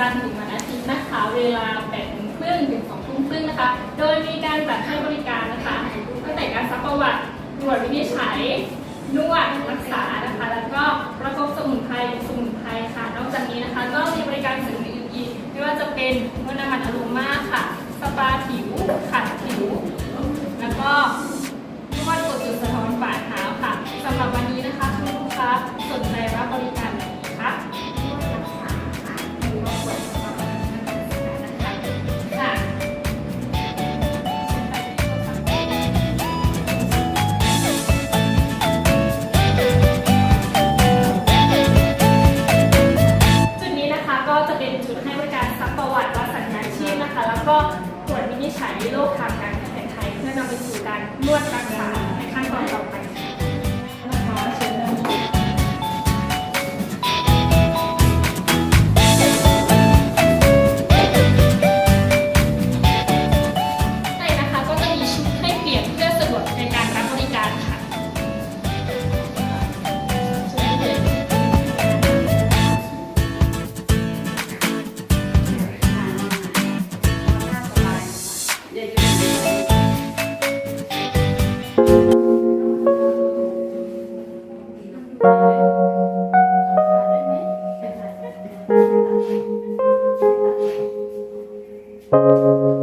จันทร์ถึงวันอาทิตย์นะคะ เวลา8โมงครึ่งถึง2ทุ่มครึ่งนะคะ โดยมีการจัดให้บริการนะคะตั้งแต่การซักประวัติตรวจวินิจฉัยนวดรักษานะคะ แล้วก็ประกบสมุนไพรสมุนไพรค่ะ นอกจากนี้นะคะ ก็มีบริการเสริมอื่นๆไม่ว่าจะเป็นนวดน้ำมันอโรมาค่ะ สปาผิว ตรวจวินิจฉัยโรคทางการแพทย์ไทย เพื่อนำไปสู่การนวดรักษาในขั้นตอนต่อไป Thank you.